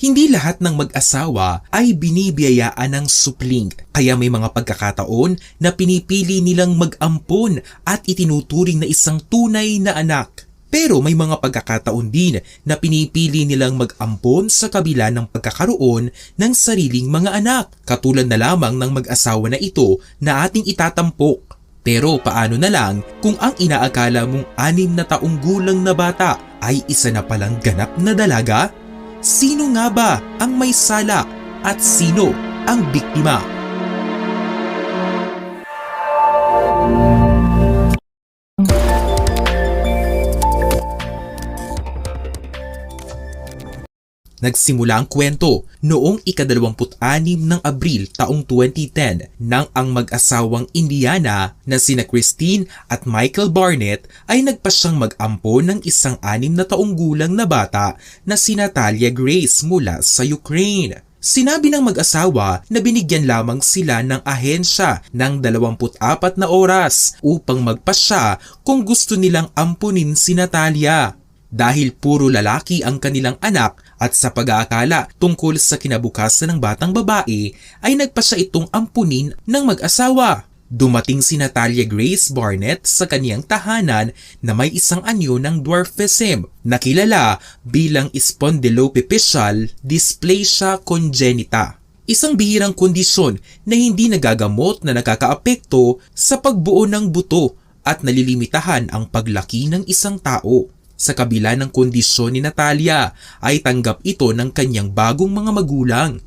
Hindi lahat ng mag-asawa ay binibiyayaan ng supling, kaya may mga pagkakataon na pinipili nilang mag-ampon at itinuturing na isang tunay na anak. Pero may mga pagkakataon din na pinipili nilang mag-ampon sa kabila ng pagkakaroon ng sariling mga anak, katulad na lamang ng mag-asawa na ito na ating itatampok. Pero paano na lang kung ang inaakala mong anim na taong gulang na bata ay isa na palang ganap na dalaga? Sino nga ba ang may sala at sino ang biktima? Nagsimula ang kwento noong ikadalawamput-anim ng Abril taong 2010 nang ang mag-asawang Indiana na sina Christine at Michael Barnett ay nagpasyang mag-ampo ng isang anim na taong gulang na bata na si Natalia Grace mula sa Ukraine. Sinabi ng mag-asawa na binigyan lamang sila ng ahensya ng 24 na oras upang magpasya kung gusto nilang ampunin si Natalia. Dahil puro lalaki ang kanilang anak at sa pag-aakala tungkol sa kinabukasan ng batang babae ay nagpasya itong ampunin ng mag-asawa. Dumating si Natalia Grace Barnett sa kaniyang tahanan na may isang anyo ng dwarfism na kilala bilang spondyloepiphyseal dysplasia congenita. Isang bihirang kondisyon na hindi nagagamot na nakakaapekto sa pagbuo ng buto at nalilimitahan ang paglaki ng isang tao. Sa kabila ng kondisyon ni Natalia ay tanggap ito ng kanyang bagong mga magulang.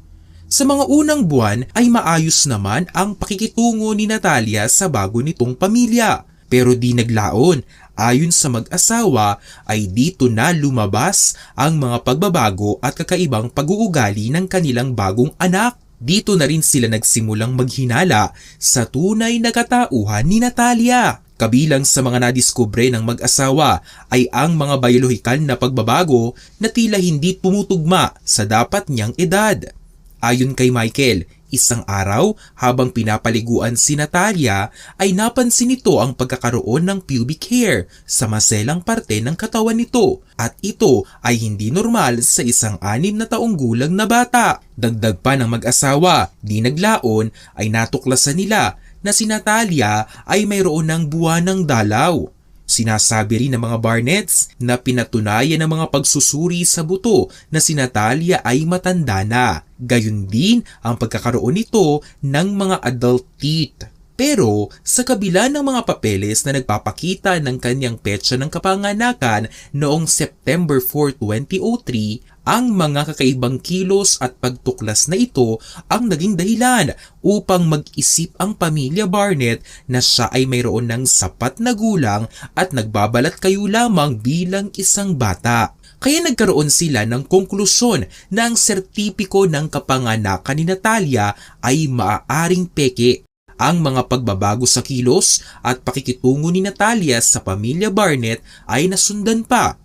Sa mga unang buwan ay maayos naman ang pakikitungo ni Natalia sa bago nitong pamilya. Pero di naglaon, ayon sa mag-asawa ay dito na lumabas ang mga pagbabago at kakaibang pag-uugali ng kanilang bagong anak. Dito na rin sila nagsimulang maghinala sa tunay na katauhan ni Natalia. Kabilang sa mga nadiskubre ng mag-asawa ay ang mga biyolohikal na pagbabago na tila hindi pumutugma sa dapat niyang edad. Ayon kay Michael, isang araw habang pinapaliguan si Natalia ay napansin nito ang pagkakaroon ng pubic hair sa maselang parte ng katawan nito at ito ay hindi normal sa isang anim na taong gulang na bata. Dagdag pa ng mag-asawa, di naglaon ay natuklasan nila na si Natalia ay mayroon ng buwanang dalaw. Sinasabi rin ng mga Barnetts na pinatunayan ng mga pagsusuri sa buto na si Natalia ay matanda na. Gayun din ang pagkakaroon nito ng mga adult teeth. Pero sa kabila ng mga papeles na nagpapakita ng kanyang petsa ng kapanganakan noong September 4, 2003, ang mga kakaibang kilos at pagtuklas na ito ang naging dahilan upang mag-isip ang pamilya Barnett na siya ay mayroon ng sapat na gulang at nagbabalat kayo lamang bilang isang bata. Kaya nagkaroon sila ng konklusyon na ang sertipiko ng kapanganakan ni Natalia ay maaaring peke. Ang mga pagbabago sa kilos at pakikitungo ni Natalia sa pamilya Barnett ay nasundan pa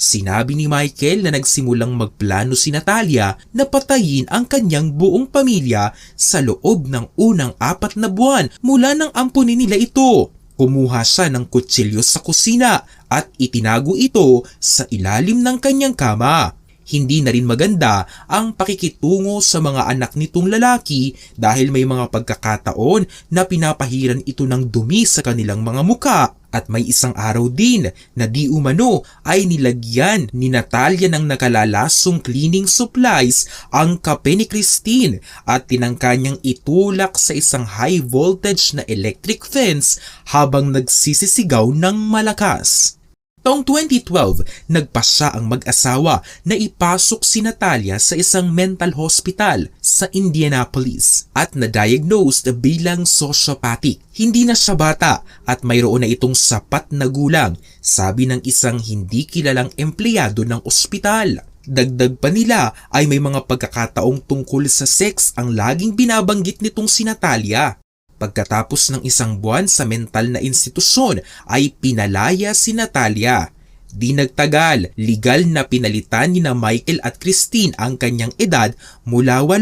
Sinabi ni Michael na nagsimulang magplano si Natalia na patayin ang kanyang buong pamilya sa loob ng unang apat na buwan mula nang ampunin nila ito. Kumuha siya ng kutsilyo sa kusina at itinago ito sa ilalim ng kanyang kama. Hindi na rin maganda ang pakikitungo sa mga anak nitong lalaki dahil may mga pagkakataon na pinapahiran ito ng dumi sa kanilang mga muka at may isang araw din na di umano ay nilagyan ni Natalia ng nakalalasong cleaning supplies ang kape ni Christine at tinangka niyang itulak sa isang high voltage na electric fence habang nagsisisigaw ng malakas. Taong 2012, nagpasya ang mag-asawa na ipasok si Natalia sa isang mental hospital sa Indianapolis at na-diagnosed bilang sociopathic. Hindi na siya bata at mayroon na itong sapat na gulang, sabi ng isang hindi kilalang empleyado ng ospital. Dagdag pa nila ay may mga pagkakataong tungkol sa sex ang laging binabanggit nitong si Natalia. Pagkatapos ng isang buwan sa mental na institusyon ay pinalaya si Natalia. Di nagtagal, legal na pinalitan ni na Michael at Christine ang kanyang edad mula 8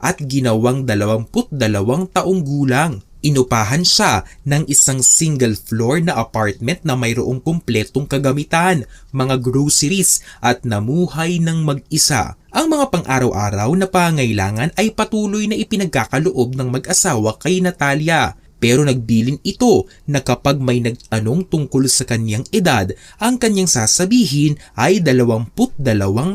at ginawang 22 taong gulang. Inupahan siya ng isang single floor na apartment na mayroong kumpletong kagamitan, mga groceries at namuhay ng mag-isa. Ang mga pang-araw-araw na pangailangan ay patuloy na ipinagkakaloob ng mag-asawa kay Natalia. Pero nagbilin ito na kapag may nagtanong tungkol sa kanyang edad, ang kanyang sasabihin ay 22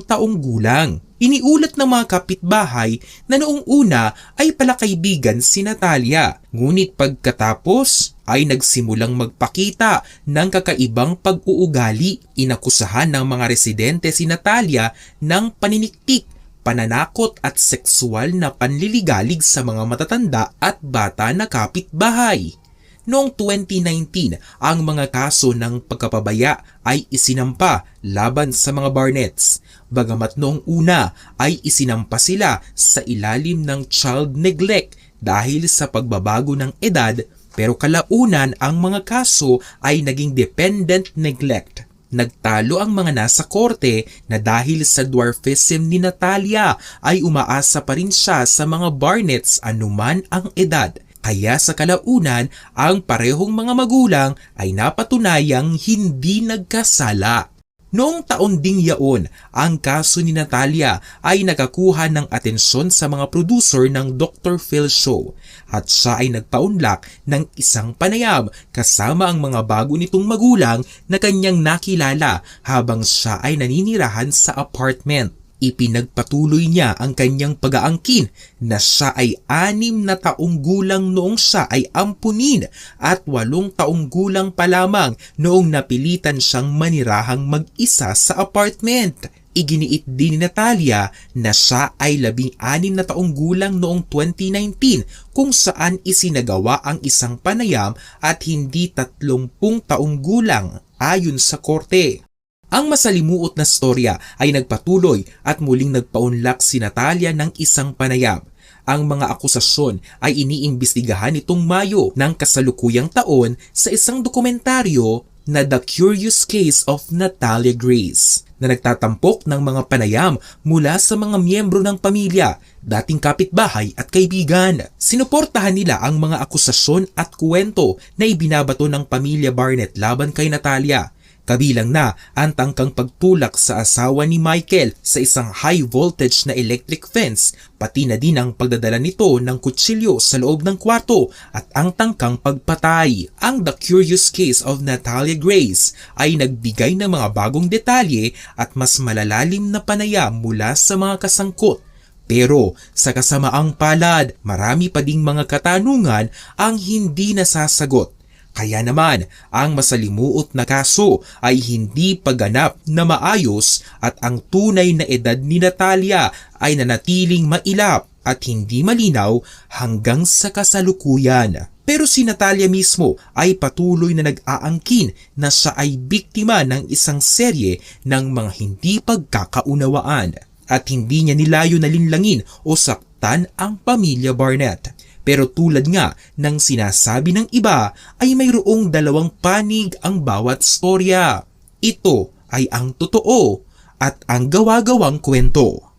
taong gulang. Iniulat ng mga kapitbahay na noong una ay palakaibigan si Natalia. Ngunit pagkatapos ay nagsimulang magpakita ng kakaibang pag-uugali. Inakusahan ng mga residente si Natalia ng paniniktik pananakot at sexual na panliligalig sa mga matatanda at bata na kapitbahay. Noong 2019, ang mga kaso ng pagkapabaya ay isinampa laban sa mga Barnetts. Bagamat noong una ay isinampa sila sa ilalim ng child neglect dahil sa pagbabago ng edad pero kalaunan ang mga kaso ay naging dependent neglect. Nagtalo ang mga nasa korte na dahil sa dwarfism ni Natalia ay umaasa pa rin siya sa mga Barnetts anuman ang edad. Kaya sa kalaunan, ang parehong mga magulang ay napatunayang hindi nagkasala. Noong taon ding yaon, ang kaso ni Natalia ay nakakuha ng atensyon sa mga producer ng Dr. Phil Show at siya ay nagpaunlak ng isang panayam kasama ang mga bago nitong magulang na kanyang nakilala habang siya ay naninirahan sa apartment. Ipinagpatuloy niya ang kanyang pag-aangkin na siya ay anim na taong gulang noong siya ay ampunin at walong taong gulang pa lamang noong napilitan siyang manirahang mag-isa sa apartment. Iginiit din ni Natalia na siya ay labing anim na taong gulang noong 2019 kung saan isinagawa ang isang panayam at hindi tatlumpung taong gulang ayon sa korte. Ang masalimuot na storya ay nagpatuloy at muling nagpaunlak si Natalia ng isang panayam. Ang mga akusasyon ay iniimbestigahan nitong Mayo ng kasalukuyang taon sa isang dokumentaryo na The Curious Case of Natalia Grace na nagtatampok ng mga panayam mula sa mga miyembro ng pamilya, dating kapitbahay at kaibigan. Sinuportahan nila ang mga akusasyon at kwento na ibinabato ng pamilya Barnett laban kay Natalia Kabilang na ang tangkang pagtulak sa asawa ni Michael sa isang high voltage na electric fence, pati na din ang pagdadala nito ng kutsilyo sa loob ng kwarto at ang tangkang pagpatay. Ang The Curious Case of Natalia Grace ay nagbigay ng mga bagong detalye at mas malalalim na panayam mula sa mga kasangkot pero sa kasamaang palad, marami pa ding mga katanungan ang hindi nasasagot kaya naman, ang masalimuot na kaso ay hindi paganap na maayos at ang tunay na edad ni Natalia ay nanatiling mailap at hindi malinaw hanggang sa kasalukuyan. Pero si Natalia mismo ay patuloy na nag-aangkin na siya ay biktima ng isang serye ng mga hindi pagkakaunawaan at hindi niya nilayo na linlangin o saktan ang pamilya Barnett. Pero tulad nga ng sinasabi ng iba ay mayroong dalawang panig ang bawat storya. Ito ay ang totoo at ang gawa-gawang kwento.